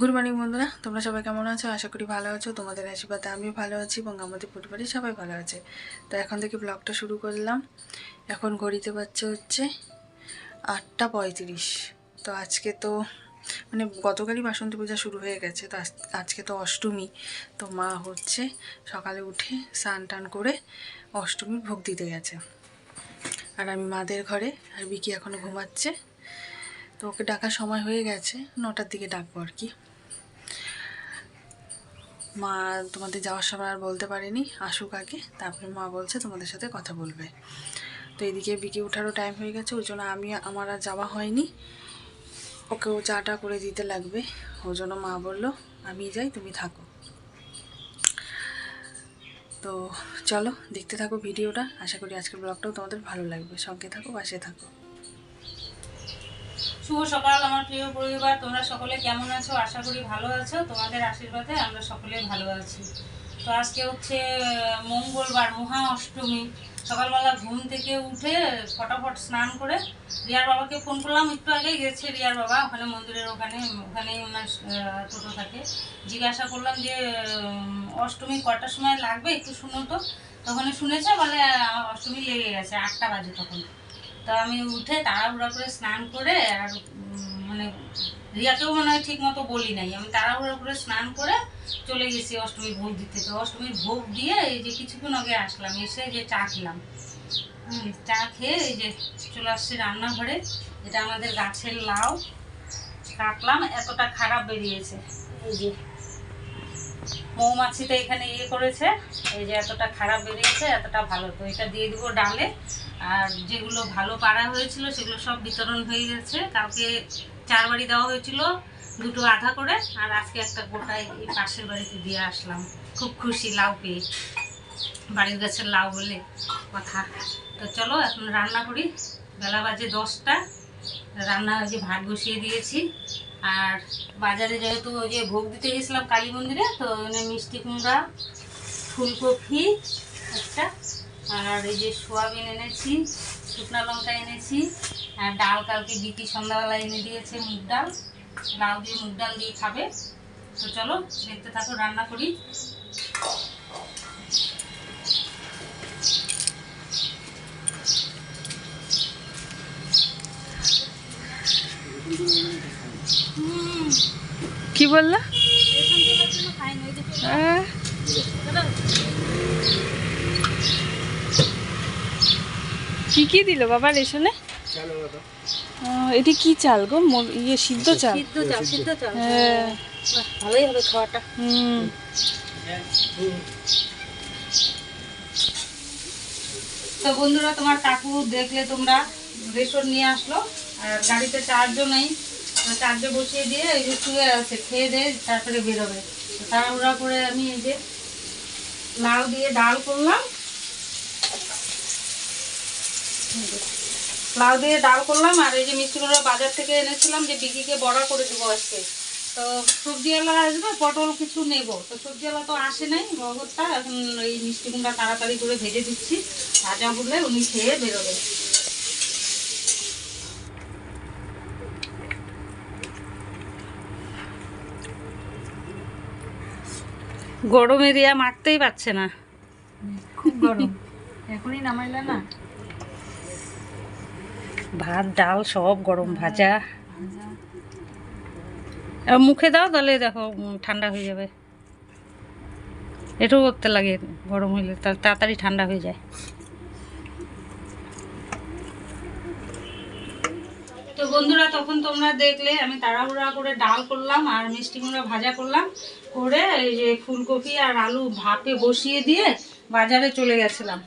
Good morning বন্ধুরা, তোমরা সবাই কেমন আছো? আশা করি ভালো আছো। তোমাদের আশীর্বাদে আমিও ভালো আছি এবং আমাদের পরিবারের সবাই ভালো আছে। তো এখন থেকে ব্লগটা শুরু করলাম। এখন ঘড়িতে বাচ্চা হচ্ছে আটটা পঁয়ত্রিশ। তো আজকে তো মানে গতকালই বাসন্তী পূজা শুরু হয়ে গেছে, তো আজকে তো অষ্টমী। তো মা হচ্ছে সকালে উঠে স্নান টান করে অষ্টমীর ভোগ দিতে গেছে। আর আমি মাদের ঘরে, আর বিকি এখনও ঘুমাচ্ছে। তো ওকে ডাকার সময় হয়ে গেছে, নটার দিকে ডাকবো আর কি। মা তোমাদের যাওয়ার সময় আর বলতে পারেনি, আসুক আগে, তারপরে মা বলছে তোমাদের সাথে কথা বলবে। তো এদিকে বিকে ওঠারও টাইম হয়ে গেছে, ওই জন্য আমি আমার আর যাওয়া হয়নি। ওকেও চাটা করে দিতে লাগবে, ওই জন্য মা বলল, আমি যাই, তুমি থাকো। তো চলো, দেখতে থাকো ভিডিওটা আশা করি আজকের ব্লগটাও তোমাদের ভালো লাগবে। সঙ্গে থাকো, পাশে থাকো। শুভ সকাল আমার প্রিয় পরিবার। তোমরা সকলে কেমন আছো? আশা করি ভালো আছো। তোমাদের আশীর্বাদে আমরা সকলে ভালো আছি। তো আজকে হচ্ছে মঙ্গলবার মহা অষ্টমী সকালবেলা ঘুম থেকে উঠে ফটাফট স্নান করে রিয়ার বাবাকে ফোন করলাম। একটু আগেই গেছে রিয়ার বাবা। ওখানে মন্দিরের ওখানে, ওখানেই ওনার টোটো থাকে। জিজ্ঞাসা করলাম যে অষ্টমী কটার সময় লাগবে? একটু শুনো তো। তখন শুনেছে, বলে অষ্টমী লেগে গেছে, আটটা বাজে তখন। তো আমি উঠে তাড়াহুড়া করে স্নান করে আর মানে রিয়াকেও মনে হয় ঠিক মতো বলি নাই। আমি তাড়াহুড়া করে স্নান করে চলে গেছি অষ্টমীর ভোগ দিতে। তো অষ্টমীর ভোগ দিয়ে এই যে কিছুক্ষণ আগে আসলাম এসে যে চা খেলাম। হুম, চা খেয়ে এই যে চলে আসছি রান্নাঘরে। এটা আমাদের গাছের লাউ। কাটলাম এতটা খারাপ বেরিয়েছে। এই যে মৌমাছিতে এখানে ইয়ে করেছে। এই যে এতটা খারাপ বেরিয়েছে, এতটা ভালো। তো এটা দিয়ে দিব ডালে। আর যেগুলো ভালো পাড়া হয়েছিল, সেগুলো সব বিতরণ হয়ে গেছে। কালকে চার বাড়ি দেওয়া হয়েছিল, দুটো আধা করে। আর আজকে একটা গোটায় এই পাশের বাড়িতে দিয়ে আসলাম। খুব খুশি, লাউ পেয়ে। বাড়ির গাছের লাউ বলে কথা। তো চলো, এখন রান্না করি। বেলা বাজে দশটা। রান্না যে ভাত বসিয়ে দিয়েছি। আর বাজারে যেহেতু ওই যে ভোগ দিতে গেছিলাম কালী মন্দিরে, তো ওখানে মিষ্টি কুমড়া, ফুলকপি একটা, আর এই যে সোয়াবিন এনেছি, শুকনা লঙ্কা এনেছি, আর ডাল কালকে বিটি সন্ধ্যাবেলা এনে দিয়েছে মুগ ডাল। লাউ দিয়ে মুগ ডাল দিয়ে খাবে। তো চলো দেখতে থাকো, রান্না করি। বললা? রেশন তেলের জন্য খাইনি ওই যে চলে আহ, চলো। কি কি দিল বাবা রেশনে? এটি কি চাল গো? ইয়ে সিদ্ধ চাল। সিদ্ধ চাল সিদ্ধ চাল। হ্যাঁ। ভালোই হবে খাওয়াটা। হুম। তো বন্ধুরা তোমার কাকু দেখলে তোমরা রেশন নিয়ে আসলো আর গাড়িতে চার্জও নেই। তো চার্জে বসিয়ে দিয়ে এই যে শুয়ে আছে, খেয়ে দিয়ে তারপরে বেরোবে। তাড়াহুড়া করে আমি এই যে লাউ দিয়ে ডাল করলাম। লাউ দিয়ে ডাল করলাম আর এই যে মিষ্টিগুলো বাজার থেকে এনেছিলাম যে বিকিকে বড়া করে দেবো আজকে। তো সবজিওয়ালা আসবে, পটল কিছু নেব। তো সবজিওয়ালা তো আসে নাই বগরটা এখন এই মিষ্টি তাড়াতাড়ি করে ভেজে দিচ্ছি। ভাজা হলে উনি খেয়ে বেরোবে। গরম এরিয়া মারতেই পারছে না। খুব গরম। এখনই নামাইলা না? ভাত ডাল সব গরম ভাজা। আর মুখে দাও তাহলে দেখো ঠান্ডা হয়ে যাবে। এটাও করতে লাগে গরম হইলে তাড়াতাড়ি ঠান্ডা হয়ে যায়। তো বন্ধুরা, তখন তোমরা দেখলে আমি তাড়াহুড়া করে ডাল করলাম আর মিষ্টি কুমড়া ভাজা করলাম। করে এই যে ফুলকপি আর আলু ভাপে বসিয়ে দিয়ে বাজারে চলে গেছিলাম।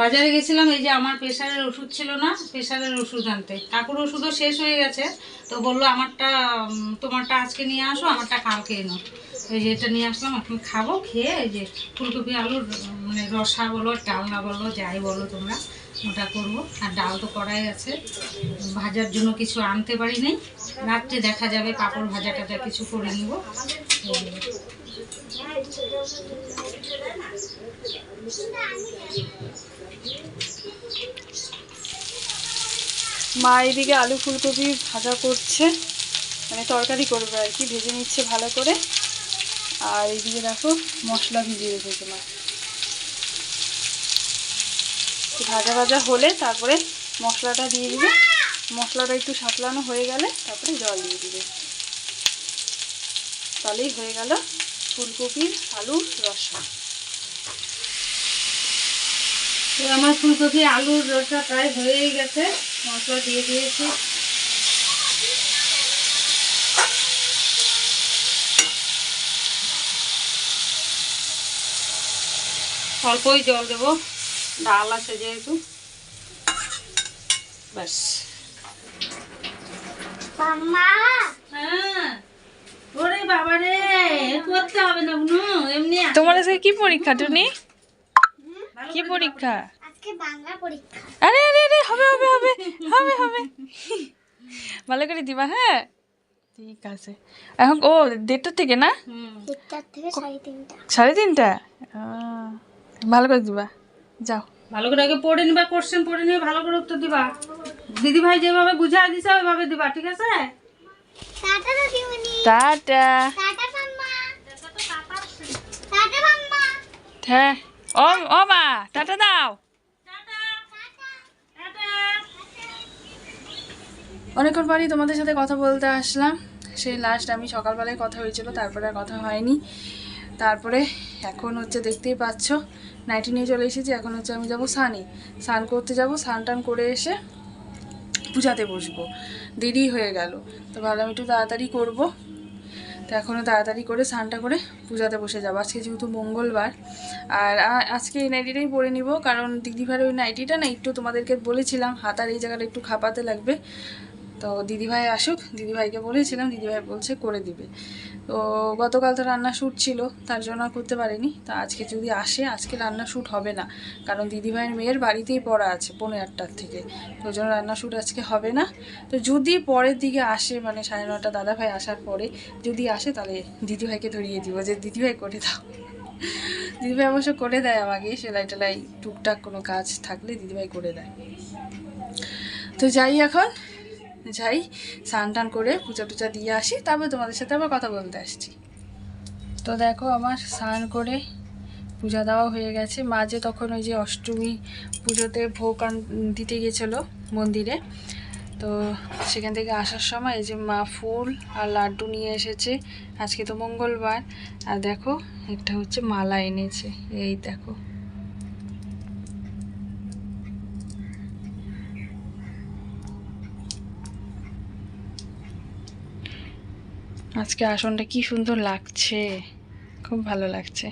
বাজারে গেছিলাম, এই যে আমার প্রেশারের ওষুধ ছিল না প্রেশারের ওষুধ আনতে। কাকুর ওষুধও শেষ হয়ে গেছে, তো বলল আমারটা তোমারটা আজকে নিয়ে আসো, আমারটা কালকে এনো। এই যে এটা নিয়ে আসলাম, এখন খাব, খেয়ে এই যে ফুলকপি আলুর মানে রসা বলো ডালনা বলো, যাই বলো তোমরা। ওটা করব। আর ডাল তো করাই আছে। ভাজার জন্য কিছু আনতে পারি নাই রাত্রে দেখা যাবে পাপড় ভাজা টাজা কিছু করে নিব। মা এদিকে আলু ফুলকপি ভাজা করছে। মানে তরকারি করবে আর কি, ভেজে নিচ্ছে ভালো করে। আর এদিকে দেখো মশলা ভিজিয়ে রেখেছে মা। ভাজা ভাজা হলে তারপরে মশলাটা দিয়ে দিবে। মশলাটা একটু সাঁতলানো হয়ে গেলে তারপরে জল দিয়ে দিবে। তাহলেই হয়ে গেল ফুলকপির আলুর রসা। তো আমার ফুলকপি আলুর রসা প্রায় হয়েই গেছে। মশলা দিয়ে দিয়েছি। অল্পই জল দেবো। ডাল আছে যেহেতু। ব্যাস। হ্যাঁ। ওরে বাবা রে করতে হবে না বুনু এমনি আছে। তোমার আজকে কি পরীক্ষা টুনি? ভালো কি করে পরীক্ষা? আজকে বাংলা পরীক্ষা। আরে আরে আরে হবে হবে হবে হবে হবে। ভালো করে দিবা হ্যাঁ? ঠিক আছে। এখন ও দেড়টার থেকে না? তিনটা। সাড়ে তিনটা? ভালো করে দিবা। যাও। ভালো করে আগে পড়ে নিবা কোশ্চেন পড়ে নিয়ে ভালো করে উত্তর দিবা। দিদি ভাই যেভাবে বুঝাই দিছে ওইভাবে দিবা ঠিক আছে? টাটা দিদিমণি tata. Tata mamma tata mamma হ্যাঁ। ও ও মা টাটা দাও। অনেকক্ষণ পরই তোমাদের সাথে কথা বলতে আসলাম। সেই লাস্ট আমি সকালবেলায় কথা হয়েছিল তারপরে আর কথা হয়নি। তারপরে এখন হচ্ছে দেখতেই পাচ্ছ নাইটি নিয়ে চলে এসেছি, এখন হচ্ছে আমি যাব সানি স্নান করতে যাব স্নান টান করে এসে পূজাতে বসবো। দেরি হয়ে গেল, তো ভাবলাম একটু তাড়াতাড়ি করব। তো এখনও তাড়াতাড়ি করে স্নানটা করে পূজাতে বসে যাব। আজকে যেহেতু মঙ্গলবার, আর আজকে এই নাইটিটাই পরে নিব, কারণ দিদিভাইয়ের ওই নাইটিটা না, একটু তোমাদেরকে বলেছিলাম, হাতার এই জায়গাটা একটু খাপাতে লাগবে। তো দিদিভাই আসুক, দিদিভাইকে বলেছিলাম, দিদিভাই বলছে করে দিবে। তো গতকাল তো রান্না শ্যুট ছিল, তার জন্য আর করতে পারিনি। তা আজকে যদি আসে, আজকে রান্না শ্যুট হবে না। কারণ দিদিভাইয়ের মেয়ের বাড়িতেই পড়া আছে পনেরো আটটার থেকে। তো জন্য রান্না শ্যুট আজকে হবে না। তো যদি পরের দিকে আসে মানে সাড়ে নটা দাদাভাই আসার পরে যদি আসে, তাহলে দিদিভাইকে ধরিয়ে দিব যে, দিদিভাই, করে দাও। দিদিভাই অবশ্য করে দেয় আমাকে, সেলাই টেলাই, টুকটাক কোনো কাজ থাকলে দিদিভাই করে দেয়। তো যাই এখন যাই, স্নান টান করে পূজা টুজা দিয়ে আসি, তারপর তোমাদের সাথে আবার কথা বলতে আসছি। তো দেখো, আমার স্নান করে পূজা দেওয়া হয়ে গেছে। মাঝে তখন ওই যে অষ্টমী পুজোতে ভোগ দিতে গেছিল মন্দিরে। তো সেখান থেকে আসার সময় এই যে মা ফুল আর লাড্ডু নিয়ে এসেছে। আজকে তো মঙ্গলবার। আর দেখো, একটা হচ্ছে মালা এনেছে। এই দেখো। আজকে আসনটা কি সুন্দর লাগছে। খুব ভালো লাগছে।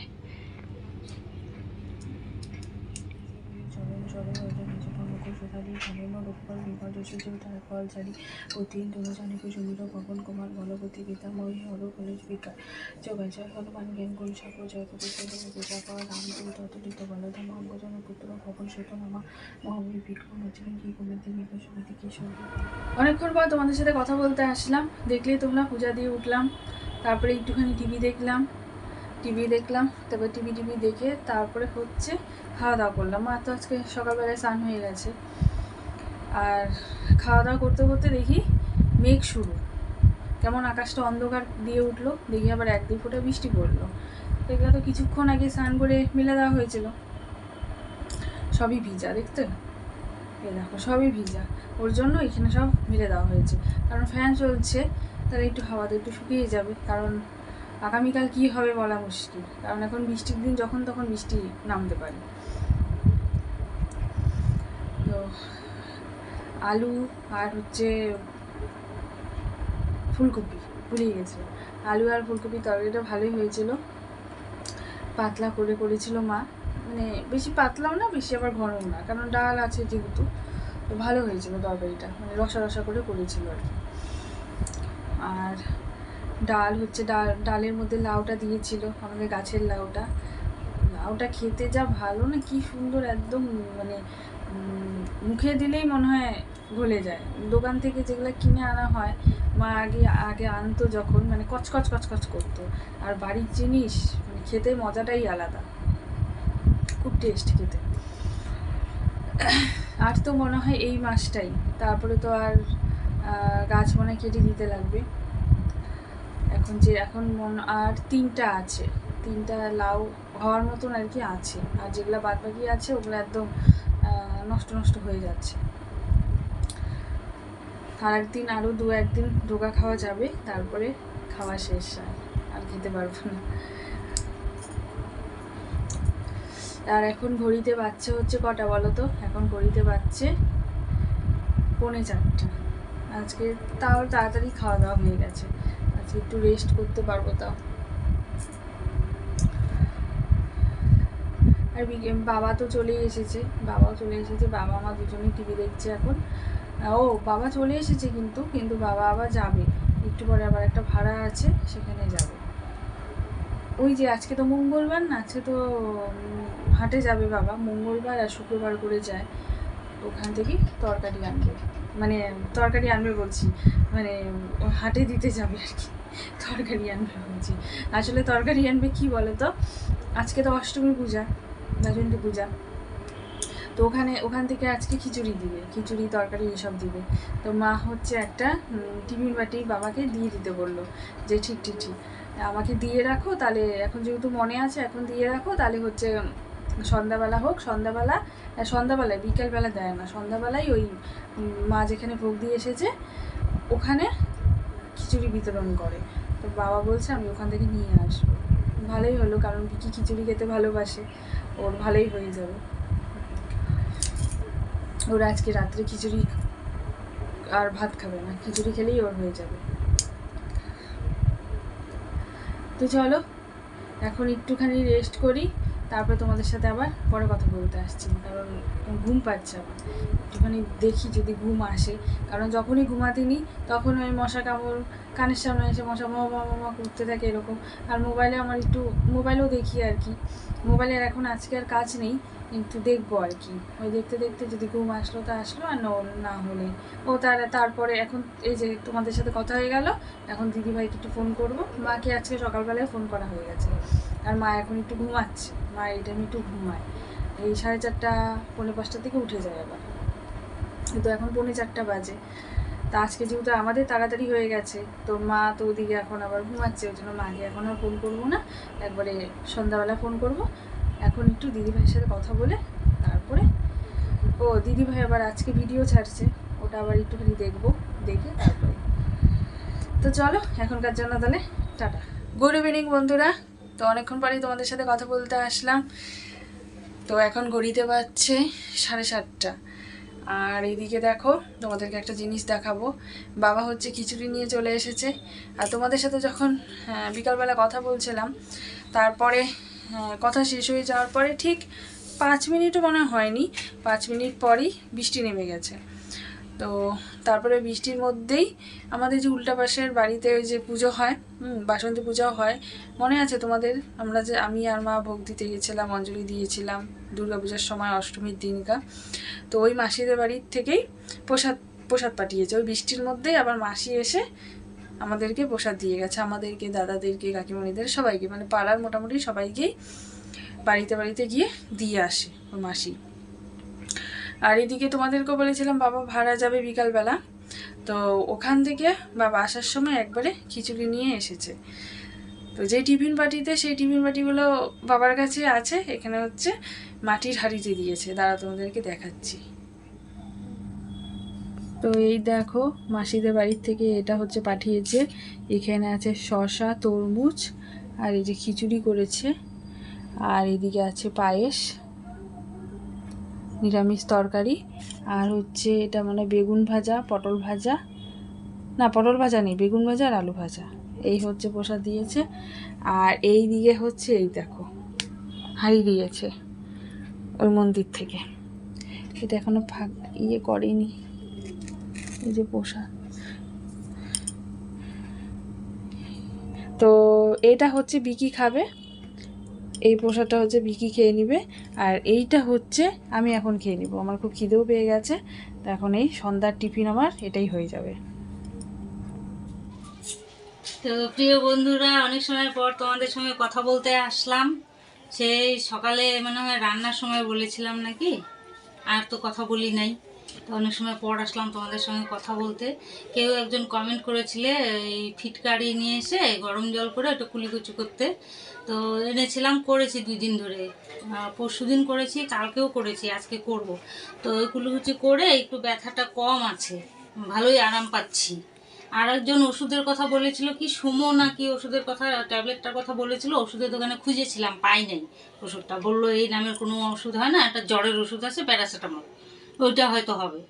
মুখ সুধারি রূপল বিপদ সুযোগ তার ফল ছাড়ি অতীন দুজনিক সুমির পবন কুমার বলপতি গীতাময়ী হর কলেজ বিকার জয় জয় হনুমান জ্ঞান গুণ সাপ জয় কবি পূজা পাওয়া রামদূত ততলিত বলধাম অঙ্গজন পুত্র পবন সুত নামা, মহাবীর বিক্রম নচিকেন কি কুমিতি বিকাশ সমিতি কি অনেকক্ষণ পর তোমাদের সাথে কথা বলতে আসলাম। দেখলেই তোমরা পূজা দিয়ে উঠলাম, তারপরে একটুখানি টিভি দেখলাম টিভি দেখলাম, তারপর টিভি টিভি দেখে তারপরে হচ্ছে খাওয়া দাওয়া করলাম। মা, তো আজকে সকালবেলায় স্নান হয়ে গেছে। আর খাওয়া দাওয়া করতে করতে দেখি মেঘ শুরু। কেমন আকাশটা অন্ধকার দিয়ে উঠল, দেখি আবার এক দুই ফোঁটা বৃষ্টি পড়ল। এগুলো তো কিছুক্ষণ আগে স্নান করে মেলে দেওয়া হয়েছিল। সবই ভিজা, দেখতে? এই দেখো, সবই ভিজা। ওর জন্য এখানে সব মেলে দেওয়া হয়েছে। কারণ ফ্যান চলছে, তাহলে একটু হাওয়াতে একটু শুকিয়ে যাবে। কারণ আগামীকাল কি হবে বলা মুশকিল। কারণ এখন বৃষ্টির দিন, যখন তখন বৃষ্টি নামতে পারে তো আলু আর হচ্ছে ফুলকপি ভুলিয়ে গেছে। আলু আর ফুলকপি তরকারিটা ভালোই হয়েছিল। পাতলা করে করেছিল মা। মানে বেশি পাতলাও না, বেশি আবার ঘনও না, কারণ ডাল আছে যেহেতু, তো ভালো হয়েছিল তরকারিটা। মানে রসা রসা করে করেছিল আর কি। আর ডাল হচ্ছে ডাল, ডালের মধ্যে লাউটা দিয়েছিল, আমাদের গাছের লাউটা। লাউটা খেতে যা ভালো না, কি সুন্দর একদম মানে মুখে দিলেই মনে হয় গলে যায়। দোকান থেকে যেগুলো কিনে আনা হয়, মা আগে আগে আনতো যখন মানে কচকচ কচকচ করতো। আর বাড়ির জিনিস মানে খেতে মজাটাই আলাদা। খুব টেস্ট খেতে। আর তো মনে হয় এই মাসটাই। তারপরে তো আর গাছ মনে কেটে দিতে লাগবে। এখন যে, এখন মন, আর তিনটা আছে। তিনটা লাউ হওয়ার মতন আর কি আছে। আর যেগুলো বাদ বাকি আছে, ওগুলো একদম নষ্ট নষ্ট হয়ে যাচ্ছে। আর একদিন আরও দু একদিন ডোকা খাওয়া যাবে, তারপরে খাওয়া শেষ আর আর খেতে পারব না। আর এখন ঘড়িতে বাচ্চা হচ্ছে কটা বলো তো? এখন ঘড়িতে বাচ্চে পৌনে চারটা। আজকে তাও তাড়াতাড়ি খাওয়া দাওয়া হয়ে গেছে। আজকে একটু রেস্ট করতে পারব তাও। আর বাবা তো চলেই এসেছে, বাবাও চলে এসেছে বাবা মা দুজনেই টিভি দেখছে এখন। ও, বাবা চলে এসেছে কিন্তু কিন্তু বাবা আবার যাবে। একটু পরে আবার একটা ভাড়া আছে, সেখানে যাবে। ওই যে আজকে তো মঙ্গলবার না, আজকে তো হাটে যাবে বাবা। মঙ্গলবার আর শুক্রবার করে যায়। ওখান থেকেই তরকারি আনবে। মানে তরকারি আনবে বলছি। মানে হাটে দিতে যাবে আর কি। তরকারি আনবে বলছি। আসলে তরকারি আনবে কি বলো তো আজকে তো অষ্টমী পূজা গাজন্তী পূজা। তো ওখানে, ওখান থেকে আজকে খিচুড়ি দিবে খিচুড়ি, তরকারি এসব দিবে। তো মা হচ্ছে একটা টিফিন বাটি বাবাকে দিয়ে দিতে বলল যে, ঠিক ঠিক ঠিক, আমাকে দিয়ে রাখো, তাহলে এখন যেহেতু মনে আছে, এখন দিয়ে রাখো, তাহলে হচ্ছে সন্ধ্যাবেলা হোক, সন্ধ্যাবেলা সন্ধ্যাবেলায়, বিকেলবেলা দেয় না, সন্ধ্যাবেলায় ওই মা যেখানে ভোগ দিয়ে এসেছে, ওখানে খিচুড়ি বিতরণ করে। তো বাবা বলছে, আমি ওখান থেকে নিয়ে আসব। ভালোই হলো, কারণ বিকি খিচুড়ি খেতে ভালোবাসে, ওর ভালোই হয়ে যাবে। ওর আজকে রাত্রে খিচুড়ি আর ভাত খাবে না। খিচুড়ি খেলেই ওর হয়ে যাবে। তো চলো, এখন একটুখানি রেস্ট করি, তারপরে তোমাদের সাথে আবার পরে কথা বলতে আসছি, কারণ ঘুম পাচ্ছে আবার। একটুখানি দেখি যদি ঘুম আসে, কারণ যখনই ঘুমাতে নিই তখন ওই মশা কামড়, কানের সামনে এসে মশা মা মা মা করতে থাকে এরকম। আর মোবাইলে আমার একটু মোবাইলেও দেখি আর কি। মোবাইলের এখন আজকে আর কাজ নেই কিন্তু দেখব আর কি। ওই দেখতে দেখতে যদি ঘুম আসলো তা আসলো, আর ন- হলে ও তার, তারপরে এখন এই যে তোমাদের সাথে কথা হয়ে গেল, এখন দিদিভাইকে একটু ফোন করব। মাকে আজকে সকালবেলায় ফোন করা হয়ে গেছে। আর মা এখন একটু ঘুমাচ্ছে। মা এই টাইমে একটু ঘুমায়। এই সাড়ে চারটা, পৌনে পাঁচটা থেকে উঠে যায় আবার। কিন্তু এখন পৌনে চারটা বাজে। তা আজকে যেহেতু আমাদের তাড়াতাড়ি হয়ে গেছে, তো মা তো ওদিকে এখন আবার ঘুমাচ্ছে, ওই জন্য মাকে এখন আর ফোন করব না। একবারে সন্ধ্যাবেলা ফোন করব। এখন একটু দিদিভাইয়ের সাথে কথা বলে তারপরে ও দিদিভাই আবার আজকে ভিডিও ছাড়ছে ওটা আবার একটুখানি দেখব দেখে তারপরে। তো চলো এখনকার জন্য তাহলে টাটা। গুড ইভিনিং বন্ধুরা। তো অনেকক্ষণ পরেই তোমাদের সাথে কথা বলতে আসলাম। তো এখন ঘড়িতে পাচ্ছে সাড়ে সাতটা। আর এদিকে দেখো তোমাদেরকে একটা জিনিস দেখাবো। বাবা হচ্ছে খিচুড়ি নিয়ে চলে এসেছে। আর তোমাদের সাথে যখন হ্যাঁ, বিকালবেলা কথা বলছিলাম তারপরে কথা শেষ হয়ে যাওয়ার পরে ঠিক পাঁচ মিনিটও মনে হয়নি। পাঁচ মিনিট পরেই বৃষ্টি নেমে গেছে। তো তারপরে বৃষ্টির মধ্যেই আমাদের যে উল্টা পাশের বাড়িতে ওই যে পুজো হয় বাসন্তী পূজা হয়, মনে আছে তোমাদের? আমরা যে আমি আর মা ভোগ দিতে গেছিলাম, অঞ্জলি দিয়েছিলাম দুর্গাপূজার সময়, অষ্টমীর দিনকা তো ওই মাসিদের বাড়ির থেকেই প্রসাদ প্রসাদ পাঠিয়েছে। ওই বৃষ্টির মধ্যেই আবার মাসি এসে আমাদেরকে প্রসাদ দিয়ে গেছে। আমাদেরকে, দাদাদেরকে, কাকিমণিদের, সবাইকে। মানে পাড়ার মোটামুটি সবাইকেই বাড়িতে বাড়িতে গিয়ে দিয়ে আসে ওই মাসি। আর এদিকে তোমাদেরকেও বলেছিলাম, বাবা, ভাড়া যাবে বিকালবেলা। তো ওখান থেকে বাবা আসার সময় একবারে খিচুড়ি নিয়ে এসেছে। তো যে টিফিন বাটিতে, সেই টিফিন বাটিগুলো বাবার কাছে আছে। এখানে হচ্ছে মাটির হাঁড়িতে দিয়েছে। দাঁড়া তোমাদেরকে দেখাচ্ছি। তো এই দেখো, মাসিদের বাড়ির থেকে এটা হচ্ছে পাঠিয়েছে। এখানে আছে শসা, তরমুজ আর এই যে খিচুড়ি করেছে। আর এদিকে আছে পায়েস, নিরামিষ তরকারি। আর হচ্ছে এটা মানে বেগুন ভাজা, পটল ভাজা। না, পটল ভাজা নেই, বেগুন ভাজা আর আলু ভাজা। এই হচ্ছে প্রসাদ দিয়েছে। আর এই দিকে হচ্ছে, এই দেখো, হাঁড়ি দিয়েছে ওই মন্দির থেকে। এটা এখনও ফাঁক ইয়ে করেনি। এই যে প্রসাদ তো এটা হচ্ছে বিকি খাবে। এই প্রসাদটা হচ্ছে বিকি খেয়ে নিবে। আর এইটা হচ্ছে আমি এখন খেয়ে নিব। আমার খুব খিদেও পেয়ে গেছে। তো এখন এই সন্ধ্যার টিফিন আমার, এটাই হয়ে যাবে। তো প্রিয় বন্ধুরা, অনেক সময় পর তোমাদের সঙ্গে কথা বলতে আসলাম। সেই সকালে মনে হয় রান্নার সময় বলেছিলাম নাকি? আর তো কথা বলি নাই। তো অনেক সময় পর আসলাম তোমাদের সঙ্গে কথা বলতে। কেউ একজন কমেন্ট করেছিলে, এই ফিটকারি নিয়ে এসে গরম জল করে একটু কুলিকুচি করতে। তো এনেছিলাম, করেছি দুই দিন ধরে। পরশু দিন করেছি, কালকেও করেছি, আজকে করব। তো ওই কুলিকুচি করে একটু ব্যথাটা কম আছে, ভালোই আরাম পাচ্ছি। আর একজন ওষুধের কথা বলেছিল, কি সুমো নাকি ওষুধের কথা, ট্যাবলেটটার কথা বলেছিল, ওষুধের দোকানে খুঁজেছিলাম, পাই নাই। ওষুধটা বলল, এই নামের কোনো ওষুধ হয় না, একটা জ্বরের ওষুধ আছে, প্যারাসিটামল। ওইটা হয়তো হবে।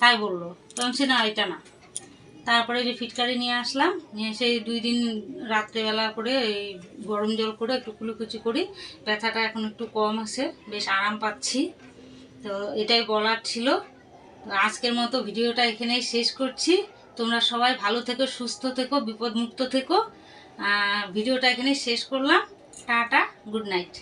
তাই বলল। তখন সে, না, এটা না। তারপরে যে ফিটকারি নিয়ে আসলাম। নিয়ে এসে এই দুই দিন রাত্রেবেলা করে এই গরম জল করে একটু কুলিকুচি করি। ব্যথাটা এখন একটু কম আছে, বেশ আরাম পাচ্ছি। তো এটাই বলার ছিল। আজকের মতো ভিডিওটা এখানেই শেষ করছি। তোমরা সবাই ভালো থেকো, সুস্থ থেকো, বিপদমুক্ত থেকো। ভিডিওটা এখানেই শেষ করলাম। Tata, good night.